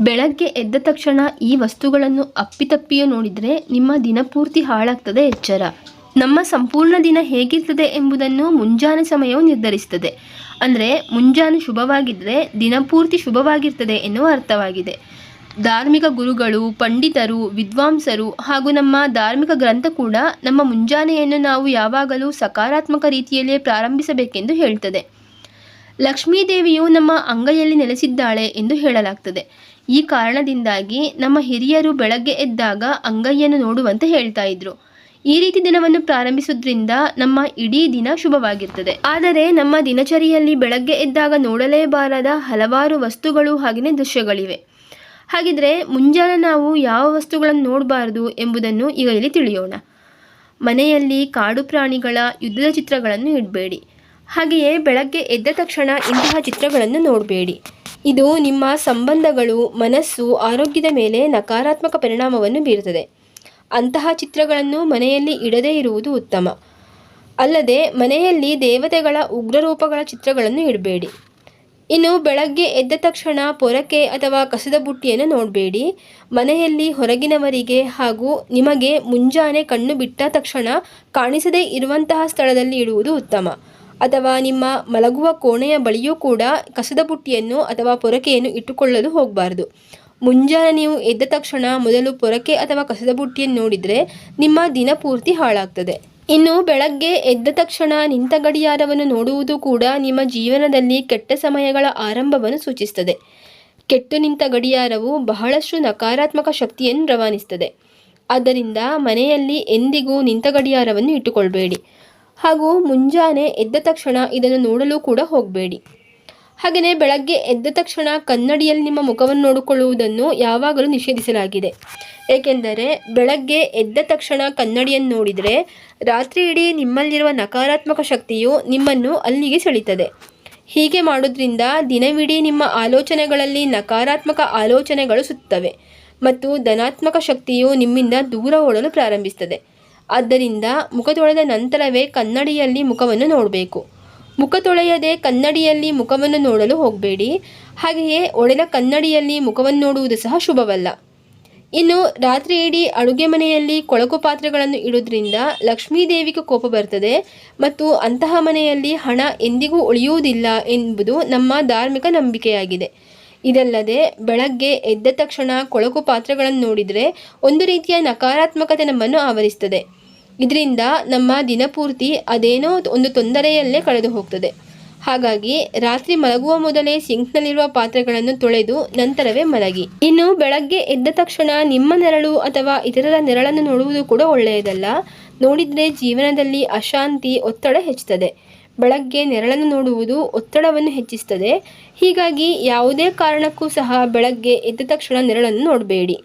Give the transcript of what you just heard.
ಬೆಳಗ್ಗೆ ಎದ್ದ ತಕ್ಷಣ ಈ ವಸ್ತುಗಳನ್ನು ಅಪ್ಪಿತಪ್ಪಿಯೋ ನೋಡಿದರೆ ನಿಮ್ಮ ದಿನಪೂರ್ತಿ ಹಾಳಾಗ್ತದೆ ಎಚ್ಚರ. ನಮ್ಮ ಸಂಪೂರ್ಣ ದಿನ ಹೇಗಿರ್ತದೆ ಎಂಬುದನ್ನು ಮುಂಜಾನೆ ಸಮಯವು ನಿರ್ಧರಿಸುತ್ತದೆ. ಅಂದರೆ ಮುಂಜಾನೆ ಶುಭವಾಗಿದ್ದರೆ ದಿನಪೂರ್ತಿ ಶುಭವಾಗಿರ್ತದೆ ಎನ್ನುವ ಅರ್ಥವಾಗಿದೆ. ಧಾರ್ಮಿಕ ಗುರುಗಳು, ಪಂಡಿತರು, ವಿದ್ವಾಂಸರು ಹಾಗೂ ನಮ್ಮ ಧಾರ್ಮಿಕ ಗ್ರಂಥ ಕೂಡ ನಮ್ಮ ಮುಂಜಾನೆಯನ್ನು ನಾವು ಯಾವಾಗಲೂ ಸಕಾರಾತ್ಮಕ ರೀತಿಯಲ್ಲಿಯೇ ಪ್ರಾರಂಭಿಸಬೇಕೆಂದು ಹೇಳ್ತದೆ. ಲಕ್ಷ್ಮೀದೇವಿಯು ನಮ್ಮ ಅಂಗೈಯಲ್ಲಿ ನೆಲೆಸಿದ್ದಾಳೆ ಎಂದು ಹೇಳಲಾಗ್ತದೆ. ಈ ಕಾರಣದಿಂದಾಗಿ ನಮ್ಮ ಹಿರಿಯರು ಬೆಳಗ್ಗೆ ಎದ್ದಾಗ ಅಂಗೈಯನ್ನು ನೋಡುವಂತೆ ಹೇಳ್ತಾ ಇದ್ರು. ಈ ರೀತಿ ದಿನವನ್ನು ಪ್ರಾರಂಭಿಸುವುದರಿಂದ ನಮ್ಮ ಇಡೀ ದಿನ ಶುಭವಾಗಿರ್ತದೆ. ಆದರೆ ನಮ್ಮ ದಿನಚರಿಯಲ್ಲಿ ಬೆಳಗ್ಗೆ ಎದ್ದಾಗ ನೋಡಲೇಬಾರದ ಹಲವಾರು ವಸ್ತುಗಳು ಹಾಗೆಯೇ ದೃಶ್ಯಗಳಿವೆ. ಹಾಗಿದ್ರೆ ಮುಂಜಾನೆ ನಾವು ಯಾವ ವಸ್ತುಗಳನ್ನು ನೋಡಬಾರದು ಎಂಬುದನ್ನು ಈಗ ಇಲ್ಲಿ ತಿಳಿಯೋಣ. ಮನೆಯಲ್ಲಿ ಕಾಡು ಪ್ರಾಣಿಗಳ ಯುದ್ಧದ ಚಿತ್ರಗಳನ್ನು ಇಡಬೇಡಿ. ಹಾಗೆಯೇ ಬೆಳಗ್ಗೆ ಎದ್ದ ತಕ್ಷಣ ಇಂತಹ ಚಿತ್ರಗಳನ್ನು ನೋಡಬೇಡಿ. ಇದು ನಿಮ್ಮ ಸಂಬಂಧಗಳು, ಮನಸ್ಸು, ಆರೋಗ್ಯದ ಮೇಲೆ ನಕಾರಾತ್ಮಕ ಪರಿಣಾಮವನ್ನು ಬೀರುತ್ತದೆ. ಅಂತಹ ಚಿತ್ರಗಳನ್ನು ಮನೆಯಲ್ಲಿ ಇಡದೇ ಇರುವುದು ಉತ್ತಮ. ಅಲ್ಲದೆ, ಮನೆಯಲ್ಲಿ ದೇವತೆಗಳ ಉಗ್ರರೂಪಗಳ ಚಿತ್ರಗಳನ್ನು ಇಡಬೇಡಿ. ಇನ್ನು ಬೆಳಗ್ಗೆ ಎದ್ದ ತಕ್ಷಣ ಪೊರಕೆ ಅಥವಾ ಕಸದ ಬುಟ್ಟಿಯನ್ನು ನೋಡಬೇಡಿ. ಮನೆಯಲ್ಲಿ ಹೊರಗಿನವರಿಗೆ ಹಾಗೂ ನಿಮಗೆ ಮುಂಜಾನೆ ಕಣ್ಣು ಬಿಟ್ಟ ತಕ್ಷಣ ಕಾಣಿಸದೇ ಇರುವಂತಹ ಸ್ಥಳದಲ್ಲಿ ಇಡುವುದು ಉತ್ತಮ. ಅಥವಾ ನಿಮ್ಮ ಮಲಗುವ ಕೋಣೆಯ ಬಳಿಯೂ ಕೂಡ ಕಸದ ಬುಟ್ಟಿಯನ್ನು ಅಥವಾ ಪೊರಕೆಯನ್ನು ಇಟ್ಟುಕೊಳ್ಳಲು ಹೋಗಬಾರ್ದು. ಮುಂಜಾನೆ ನೀವು ಎದ್ದ ತಕ್ಷಣ ಮೊದಲು ಪೊರಕೆ ಅಥವಾ ಕಸದ ಬುಟ್ಟಿಯನ್ನು ನೋಡಿದರೆ ನಿಮ್ಮ ದಿನ ಪೂರ್ತಿ ಹಾಳಾಗ್ತದೆ. ಇನ್ನು ಬೆಳಗ್ಗೆ ಎದ್ದ ತಕ್ಷಣ ನಿಂತ ಗಡಿಯಾರವನ್ನು ನೋಡುವುದು ಕೂಡ ನಿಮ್ಮ ಜೀವನದಲ್ಲಿ ಕೆಟ್ಟ ಸಮಯಗಳ ಆರಂಭವನ್ನು ಸೂಚಿಸುತ್ತದೆ ಕೆಟ್ಟು ನಿಂತ ಗಡಿಯಾರವು ಬಹಳಷ್ಟು ನಕಾರಾತ್ಮಕ ಶಕ್ತಿಯನ್ನು ರವಾನಿಸುತ್ತದೆ ಆದ್ದರಿಂದ ಮನೆಯಲ್ಲಿ ಎಂದಿಗೂ ನಿಂತ ಗಡಿಯಾರವನ್ನು ಇಟ್ಟುಕೊಳ್ಬೇಡಿ. ಹಾಗೂ ಮುಂಜಾನೆ ಎದ್ದ ತಕ್ಷಣ ಇದನ್ನು ನೋಡಲು ಕೂಡ ಹೋಗಬೇಡಿ. ಹಾಗೆಯೇ ಬೆಳಗ್ಗೆ ಎದ್ದ ತಕ್ಷಣ ಕನ್ನಡಿಯಲ್ಲಿ ನಿಮ್ಮ ಮುಖವನ್ನು ನೋಡಿಕೊಳ್ಳುವುದನ್ನು ಯಾವಾಗಲೂ ನಿಷೇಧಿಸಲಾಗಿದೆ. ಏಕೆಂದರೆ ಬೆಳಗ್ಗೆ ಎದ್ದ ತಕ್ಷಣ ಕನ್ನಡಿಯನ್ನು ನೋಡಿದರೆ ರಾತ್ರಿ ಇಡೀ ನಿಮ್ಮಲ್ಲಿರುವ ನಕಾರಾತ್ಮಕ ಶಕ್ತಿಯು ನಿಮ್ಮನ್ನು ಅಲ್ಲಿಗೆ ಸೆಳೀತದೆ. ಹೀಗೆ ಮಾಡೋದ್ರಿಂದ ದಿನವಿಡೀ ನಿಮ್ಮ ಆಲೋಚನೆಗಳಲ್ಲಿ ನಕಾರಾತ್ಮಕ ಆಲೋಚನೆಗಳು ಸುತ್ತವೆ ಮತ್ತು ಧನಾತ್ಮಕ ಶಕ್ತಿಯು ನಿಮ್ಮಿಂದ ದೂರ ಓಡಲು ಪ್ರಾರಂಭಿಸುತ್ತದೆ. ಆದ್ದರಿಂದ ಮುಖ ತೊಳೆದ ನಂತರವೇ ಕನ್ನಡಿಯಲ್ಲಿ ಮುಖವನ್ನು ನೋಡಬೇಕು. ಮುಖ ತೊಳೆಯದೆ ಕನ್ನಡಿಯಲ್ಲಿ ಮುಖವನ್ನು ನೋಡಲು ಹೋಗಬೇಡಿ. ಹಾಗೆಯೇ ಒಡೆದ ಕನ್ನಡಿಯಲ್ಲಿ ಮುಖವನ್ನು ನೋಡುವುದು ಸಹ ಶುಭವಲ್ಲ. ಇನ್ನು ರಾತ್ರಿ ಇಡೀ ಅಡುಗೆ ಮನೆಯಲ್ಲಿ ಕೊಳಕು ಪಾತ್ರೆಗಳನ್ನು ಇಡುವುದರಿಂದ ಲಕ್ಷ್ಮೀದೇವಿಗೆ ಕೋಪ ಬರ್ತದೆ ಮತ್ತು ಅಂತಹ ಮನೆಯಲ್ಲಿ ಹಣ ಎಂದಿಗೂ ಉಳಿಯುವುದಿಲ್ಲ ಎಂಬುದು ನಮ್ಮ ಧಾರ್ಮಿಕ ನಂಬಿಕೆಯಾಗಿದೆ. ಇದಲ್ಲದೆ ಬೆಳಗ್ಗೆ ಎದ್ದ ತಕ್ಷಣ ಕೊಳಕು ಪಾತ್ರೆಗಳನ್ನು ನೋಡಿದರೆ ಒಂದು ರೀತಿಯ ನಕಾರಾತ್ಮಕತೆ ನಮ್ಮನ್ನು ಆವರಿಸ್ತದೆ ಇದರಿಂದ ನಮ್ಮ ದಿನಪೂರ್ತಿ ಅದೇನೋ ಒಂದು ತೊಂದರೆಯಲ್ಲೇ ಕಳೆದು ಹೋಗ್ತದೆ ಹಾಗಾಗಿ ರಾತ್ರಿ ಮಲಗುವ ಮೊದಲೇ ಸಿಂಕ್ನಲ್ಲಿರುವ ಪಾತ್ರೆಗಳನ್ನು ತೊಳೆದು ನಂತರವೇ ಮಲಗಿ. ಇನ್ನು ಬೆಳಗ್ಗೆ ಎದ್ದ ತಕ್ಷಣ ನಿಮ್ಮ ನೆರಳು ಅಥವಾ ಇತರರ ನೆರಳನ್ನು ನೋಡುವುದು ಕೂಡ ಒಳ್ಳೆಯದಲ್ಲ. ನೋಡಿದರೆ ಜೀವನದಲ್ಲಿ ಅಶಾಂತಿ, ಒತ್ತಡ ಹೆಚ್ಚುತ್ತದೆ. ಬೆಳಗ್ಗೆ ನೆರಳನ್ನು ನೋಡುವುದು ಒತ್ತಡವನ್ನು ಹೆಚ್ಚಿಸುತ್ತದೆ ಹೀಗಾಗಿ ಯಾವುದೇ ಕಾರಣಕ್ಕೂ ಸಹ ಬೆಳಗ್ಗೆ ಎದ್ದ ತಕ್ಷಣ ನೆರಳನ್ನು ನೋಡಬೇಡಿ.